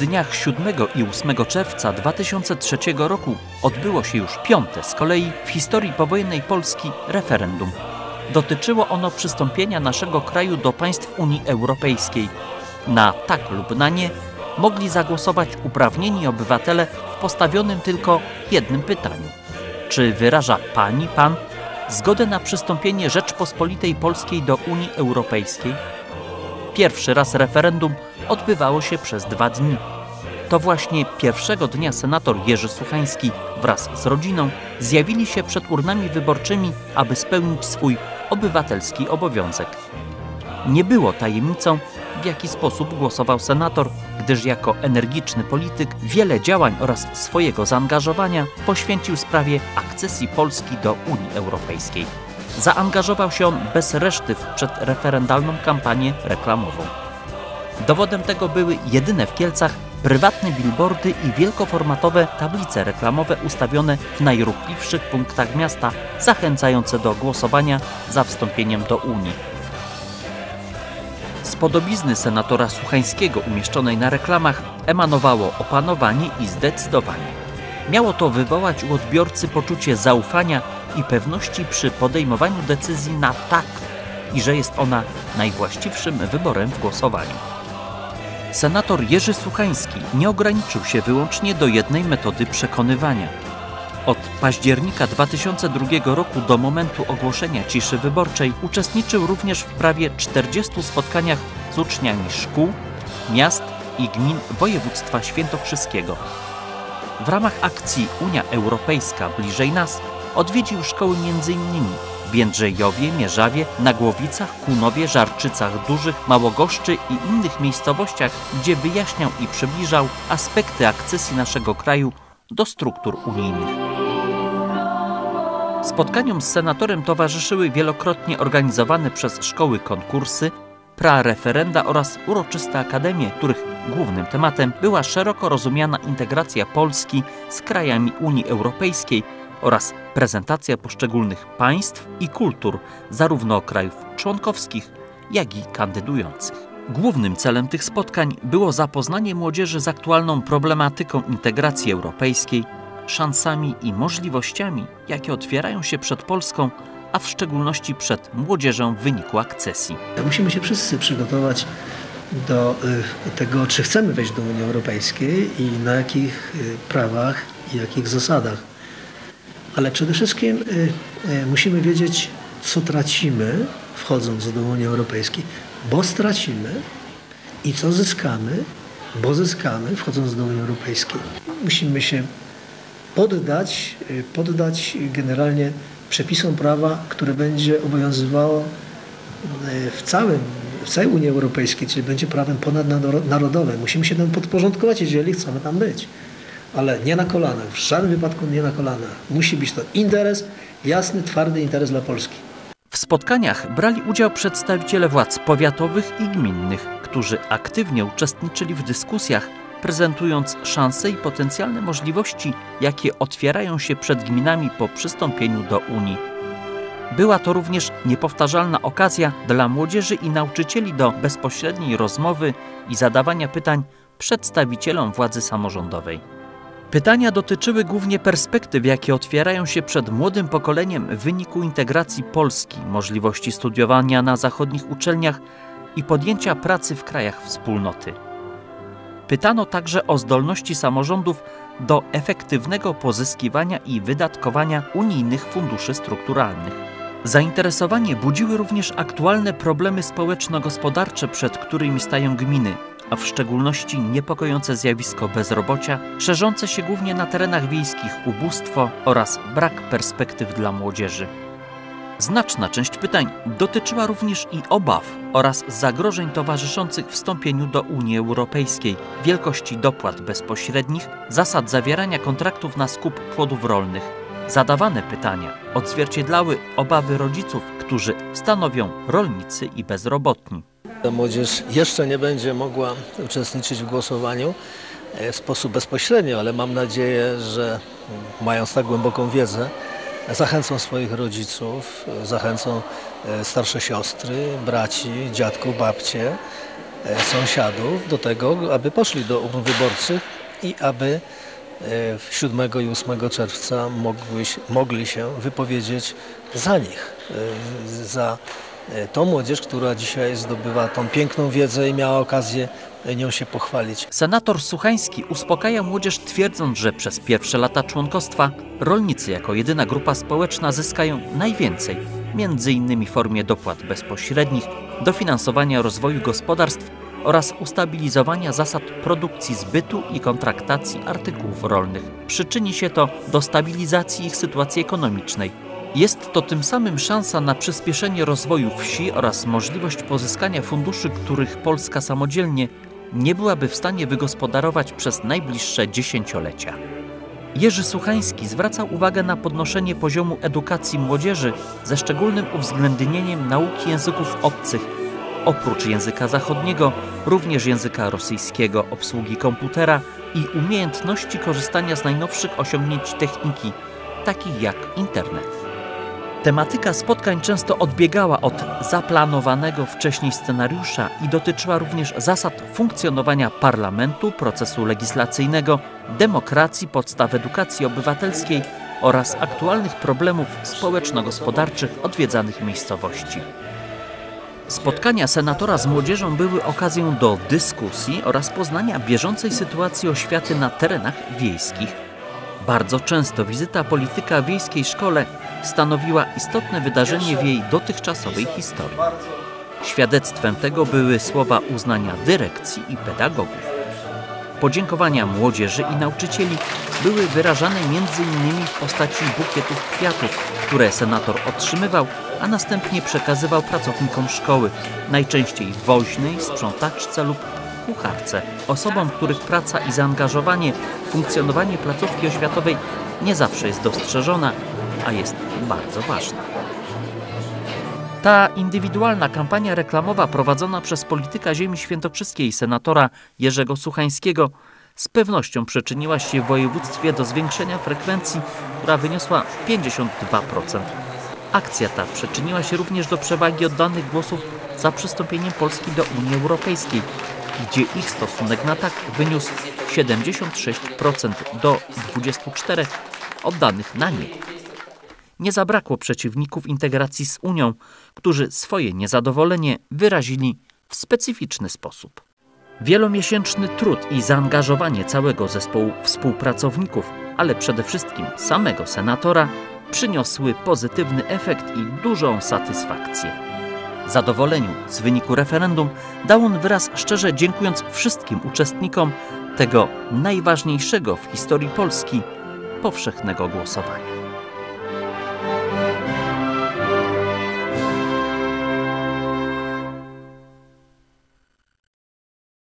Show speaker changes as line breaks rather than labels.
dniach 7 i 8 czerwca 2003 roku odbyło się już piąte z kolei w historii powojennej Polski referendum. Dotyczyło ono przystąpienia naszego kraju do państw Unii Europejskiej. Na tak lub na nie mogli zagłosować uprawnieni obywatele w postawionym tylko jednym pytaniu. Czy wyraża pani, pan zgodę na przystąpienie Rzeczpospolitej Polskiej do Unii Europejskiej? Pierwszy raz referendum odbywało się przez dwa dni. To właśnie pierwszego dnia senator Jerzy Suchański wraz z rodziną zjawili się przed urnami wyborczymi, aby spełnić swój obywatelski obowiązek. Nie było tajemnicą, w jaki sposób głosował senator, gdyż jako energiczny polityk wiele działań oraz swojego zaangażowania poświęcił sprawie akcesji Polski do Unii Europejskiej. Zaangażował się on bez reszty w przedreferendalną kampanię reklamową. Dowodem tego były jedyne w Kielcach prywatne billboardy i wielkoformatowe tablice reklamowe ustawione w najruchliwszych punktach miasta, zachęcające do głosowania za wstąpieniem do Unii. Z podobizny senatora Suchańskiego umieszczonej na reklamach emanowało opanowanie i zdecydowanie. Miało to wywołać u odbiorcy poczucie zaufania i pewności przy podejmowaniu decyzji na tak i że jest ona najwłaściwszym wyborem w głosowaniu. Senator Jerzy Suchański nie ograniczył się wyłącznie do jednej metody przekonywania. Od października 2002 roku do momentu ogłoszenia ciszy wyborczej uczestniczył również w prawie 40 spotkaniach z uczniami szkół, miast i gmin województwa świętokrzyskiego. W ramach akcji Unia Europejska bliżej nas odwiedził szkoły m.in. w Jędrzejowie, Mierzawie, Nagłowicach, Kunowie, Żarczycach Dużych, Małogoszczy i innych miejscowościach, gdzie wyjaśniał i przybliżał aspekty akcesji naszego kraju do struktur unijnych. Spotkaniom z senatorem towarzyszyły wielokrotnie organizowane przez szkoły konkursy, prareferenda oraz uroczyste akademie, których głównym tematem była szeroko rozumiana integracja Polski z krajami Unii Europejskiej oraz prezentacja poszczególnych państw i kultur, zarówno krajów członkowskich, jak i kandydujących. Głównym celem tych spotkań było zapoznanie młodzieży z aktualną problematyką integracji europejskiej, szansami i możliwościami, jakie otwierają się przed Polską, a w szczególności przed młodzieżą w wyniku akcesji.
Musimy się wszyscy przygotować do y, tego, czy chcemy wejść do Unii Europejskiej i na jakich y, prawach i jakich zasadach. Ale przede wszystkim y, musimy wiedzieć, co tracimy wchodząc do Unii Europejskiej, bo stracimy i co zyskamy, bo zyskamy wchodząc do Unii Europejskiej. Musimy się poddać, poddać generalnie przepisom prawa, które będzie obowiązywało w, całym, w całej Unii Europejskiej, czyli będzie prawem ponadnarodowym. Musimy się tam podporządkować, jeżeli chcemy tam być. Ale nie na kolanach, w żadnym wypadku nie na kolanach. Musi być to interes, jasny, twardy interes dla Polski.
W spotkaniach brali udział przedstawiciele władz powiatowych i gminnych, którzy aktywnie uczestniczyli w dyskusjach, prezentując szanse i potencjalne możliwości, jakie otwierają się przed gminami po przystąpieniu do Unii. Była to również niepowtarzalna okazja dla młodzieży i nauczycieli do bezpośredniej rozmowy i zadawania pytań przedstawicielom władzy samorządowej. Pytania dotyczyły głównie perspektyw, jakie otwierają się przed młodym pokoleniem w wyniku integracji Polski, możliwości studiowania na zachodnich uczelniach i podjęcia pracy w krajach wspólnoty. Pytano także o zdolności samorządów do efektywnego pozyskiwania i wydatkowania unijnych funduszy strukturalnych. Zainteresowanie budziły również aktualne problemy społeczno-gospodarcze, przed którymi stają gminy, a w szczególności niepokojące zjawisko bezrobocia, szerzące się głównie na terenach wiejskich ubóstwo oraz brak perspektyw dla młodzieży. Znaczna część pytań dotyczyła również i obaw oraz zagrożeń towarzyszących wstąpieniu do Unii Europejskiej, wielkości dopłat bezpośrednich, zasad zawierania kontraktów na skup płodów rolnych. Zadawane pytania odzwierciedlały obawy rodziców, którzy stanowią rolnicy i bezrobotni.
Młodzież jeszcze nie będzie mogła uczestniczyć w głosowaniu w sposób bezpośredni, ale mam nadzieję, że mając tak głęboką wiedzę, zachęcą swoich rodziców, zachęcą e, starsze siostry, braci, dziadków, babcie e, sąsiadów do tego, aby poszli do urn wyborczych i aby e, 7 i 8 czerwca mogli, mogli się wypowiedzieć za nich, e, za e, tą młodzież, która dzisiaj zdobywa tą piękną wiedzę i miała okazję nią się pochwalić.
Senator Suchański uspokaja młodzież twierdząc, że przez pierwsze lata członkostwa rolnicy jako jedyna grupa społeczna zyskają najwięcej, między innymi w formie dopłat bezpośrednich, dofinansowania rozwoju gospodarstw oraz ustabilizowania zasad produkcji zbytu i kontraktacji artykułów rolnych. Przyczyni się to do stabilizacji ich sytuacji ekonomicznej. Jest to tym samym szansa na przyspieszenie rozwoju wsi oraz możliwość pozyskania funduszy, których Polska samodzielnie nie byłaby w stanie wygospodarować przez najbliższe dziesięciolecia. Jerzy Suchański zwraca uwagę na podnoszenie poziomu edukacji młodzieży ze szczególnym uwzględnieniem nauki języków obcych, oprócz języka zachodniego, również języka rosyjskiego, obsługi komputera i umiejętności korzystania z najnowszych osiągnięć techniki, takich jak internet. Tematyka spotkań często odbiegała od zaplanowanego wcześniej scenariusza i dotyczyła również zasad funkcjonowania parlamentu, procesu legislacyjnego, demokracji, podstaw edukacji obywatelskiej oraz aktualnych problemów społeczno-gospodarczych odwiedzanych miejscowości. Spotkania senatora z młodzieżą były okazją do dyskusji oraz poznania bieżącej sytuacji oświaty na terenach wiejskich. Bardzo często wizyta polityka w wiejskiej szkole stanowiła istotne wydarzenie w jej dotychczasowej historii. Świadectwem tego były słowa uznania dyrekcji i pedagogów. Podziękowania młodzieży i nauczycieli były wyrażane m.in. w postaci bukietów kwiatów, które senator otrzymywał, a następnie przekazywał pracownikom szkoły, najczęściej woźnej, sprzątaczce lub kucharce, osobom, których praca i zaangażowanie w funkcjonowanie placówki oświatowej nie zawsze jest dostrzeżona, a jest bardzo ważna. Ta indywidualna kampania reklamowa prowadzona przez polityka ziemi świętokrzyskiej senatora Jerzego Suchańskiego z pewnością przyczyniła się w województwie do zwiększenia frekwencji, która wyniosła 52%. Akcja ta przyczyniła się również do przewagi oddanych głosów za przystąpieniem Polski do Unii Europejskiej, gdzie ich stosunek na tak wyniósł 76% do 24% oddanych na nie. Nie zabrakło przeciwników integracji z Unią, którzy swoje niezadowolenie wyrazili w specyficzny sposób. Wielomiesięczny trud i zaangażowanie całego zespołu współpracowników, ale przede wszystkim samego senatora, przyniosły pozytywny efekt i dużą satysfakcję. Zadowoleniu z wyniku referendum dał on wyraz szczerze dziękując wszystkim uczestnikom tego najważniejszego w historii Polski powszechnego głosowania.